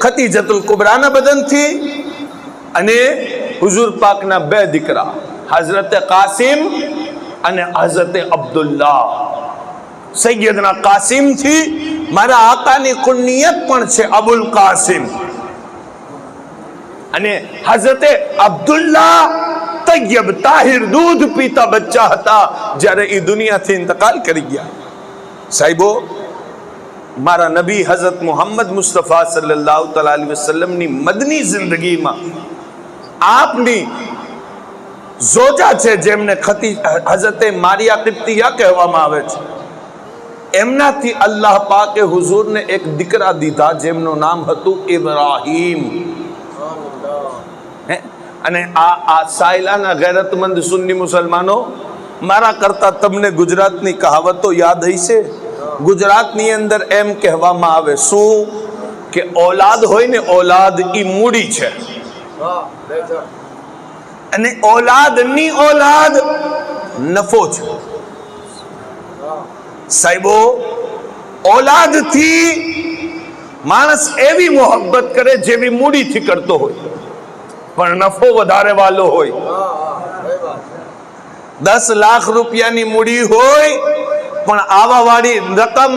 ખતીજતુલ કુબરાના બદનથી અને હુઝુર પાકના બે દીકરા હઝરતે કાસિમ અને હઝરતે અબ્દુલ્લા સૈયદના કાસિમથી મારા આકાની કુનિયત પણ છે અબુલ કાસિમ અને હઝરતે અબ્દુલ્લા તૈયબ તાહિર દૂધ પીતા બચ્ચા હતા જ્યારે એ દુનિયાથી ઇંતકાલ કરી ગયા સાહેબો મારા નબી હઝરત મુહમ્મદ મુસ્તફા સલ્લાહ તઆલા વસલમની મદની જિંદગીમાં આપની જોજા છે જેમને ખતી હઝરતે મારિયા કિપ્તિયા કહેવામાં આવે છે. એમનાથી અલ્લાહ પાકે હુઝુરને એક દીકરા દીધા જેમનું નામ હતું ઇબ્રાહીમ. હે? અને આ આ સાયલાના ગેરતમંદ સુન્ની મુસલમાનો, મારા કરતા તમને ગુજરાતની કહાવતો યાદ હશે? ગુજરાતની અંદર એમ કહેવામાં આવે શું? કે ઓલાદ હોય ને ઓલાદ ઈ મૂડી છે. અને ઓલાદની ઓલાદ નફો છે. સાહેબો ઓલાદથી માણસ એવી મોહબ્બત કરે જેવી મૂડીથી કરતો હોય. પણ નફો વધારે વાલો હોય. દસ લાખ રૂપિયાની મૂડી હોય પણ આવા વાળી રકમ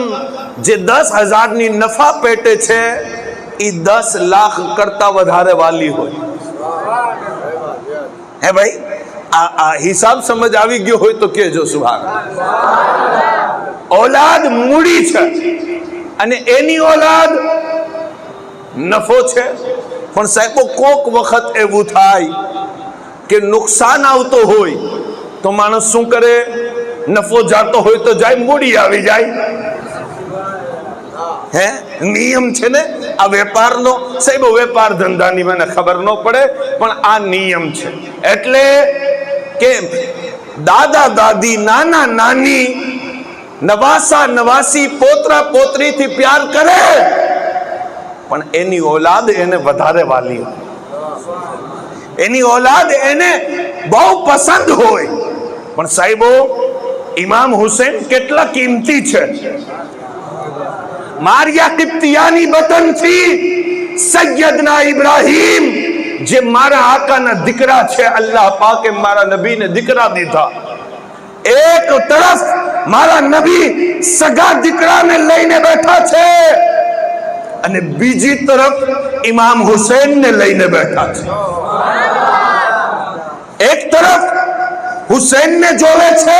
જે દસ હજારની નફા પેટે છે એ દસ લાખ કરતા વધારે વાલી હોય. હે ભાઈ? આ આ હિસાબ સમજ આવી ગયો હોય તો કેજો સુભાગ ઓલાદ મૂડી છે અને એની ઓલાદ નફો છે. પણ સાહેબો, કોક વખત એવું થાય કે નુકસાન આવતો હોય તો માણસ શું કરે? નફો જાતો હોય તો જાય, મૂડી આવી જાય. હે? નિયમ છે ને, આ વેપારનો. સાહેબ વેપાર ધંધાની મને ખબર ન પડે, પણ આ નિયમ છે. એટલે કે દાદા, દાદી, નાના, નાની, નવાસા, નવાસી, પોતરા, પોતરીથી પ્યાર કરે. પણ એની ઓલાદ એને વધારે વાલી એની ઓલાદ એને બહુ પસંદ હોય. પણ સાહેબો ઇમામ હુસેન કેટલા કિંમતી છે? મારિયા કિપ્તિયાની વતનથી સૈયદના ઇબ્રાહીમ, જે મારા આકાના દીકરા છે, અલ્લાહ પાકે મારા નબીને દીકરા દીધા. એક તરફ મારા નબી સગા દીકરાને લઈને બેઠા છે અને બીજી તરફ ઇમામ હુસૈનને લઈને બેઠા છે. એક તરફ હુસૈનને જોવે છે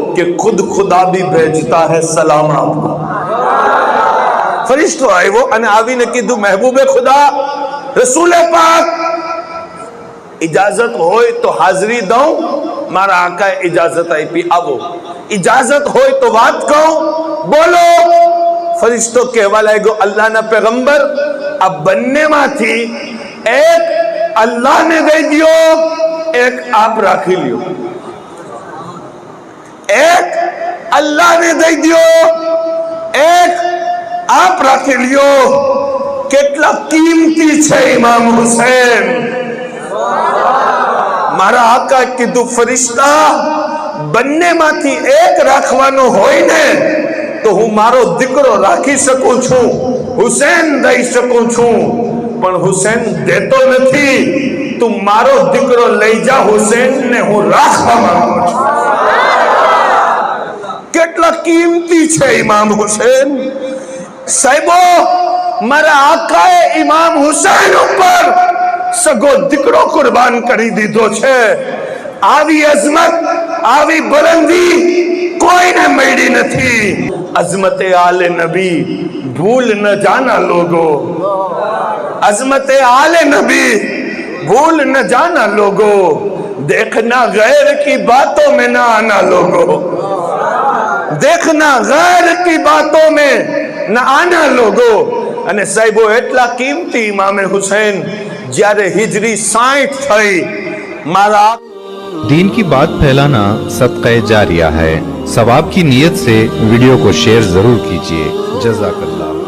کہ خود خدا بھی بھیجتا ہے سلام آپ کو۔ فرشتوں آئے وہ انعاوی نے کی دو محبوب خدا، رسول پاک۔ اجازت ہوئے تو حاضری دوں مارا آقا اجازت آئی پی آو اجازت ہوئے تو بات کہوں بولو۔ فرشتوں کے حوالہ گو، اللہ نہ پیغمبر، اب بننے ماں تھی۔ ایک اللہ نے دے دیو، ایک آپ راکھی لیو۔ એક અલ્લાહને દઈ દ્યો, એક આપ રાખી લ્યો. કેટલા કિંમતી છે ઇમામ હુસૈન. મારા આકા કીધું, ફરિશ્તા, બંનેમાંથી એક રાખવાનો હોય ને, તો હું મારો દીકરો રાખી શકું છું, હુસૈન દઈ શકું છું. પણ હુસૈન દેતો નથી. તું મારો દીકરો લઈ જા હુસેન ને હું રાખવા માંગુ છું. قیمتی છે ઇમામ آقا امام حسین اوپر سگو હુસેન قربان کری دی دو چھے۔ آوی عظمت، آوی અઝમત کوئی نے કોઈને نہ تھی۔ عظمت آل نبی، بھول نہ جانا لوگو۔ عظمت آل نبی، بھول نہ جانا لوگو۔ دیکھنا غیر کی باتوں میں نہ آنا لوگو۔ دیکھنا غیر کی باتوں میں، نہ آنا لوگو અને સાહેબો એટલા કિંમતી ઇમામે હુસૈન જ્યારે હિજરી 60 થઈ મારા دین کی بات پھیلانا صدقہ جاریہ ہے۔ ثواب کی نیت سے ویڈیو کو شیئر ضرور کیجیے جزاک اللہ۔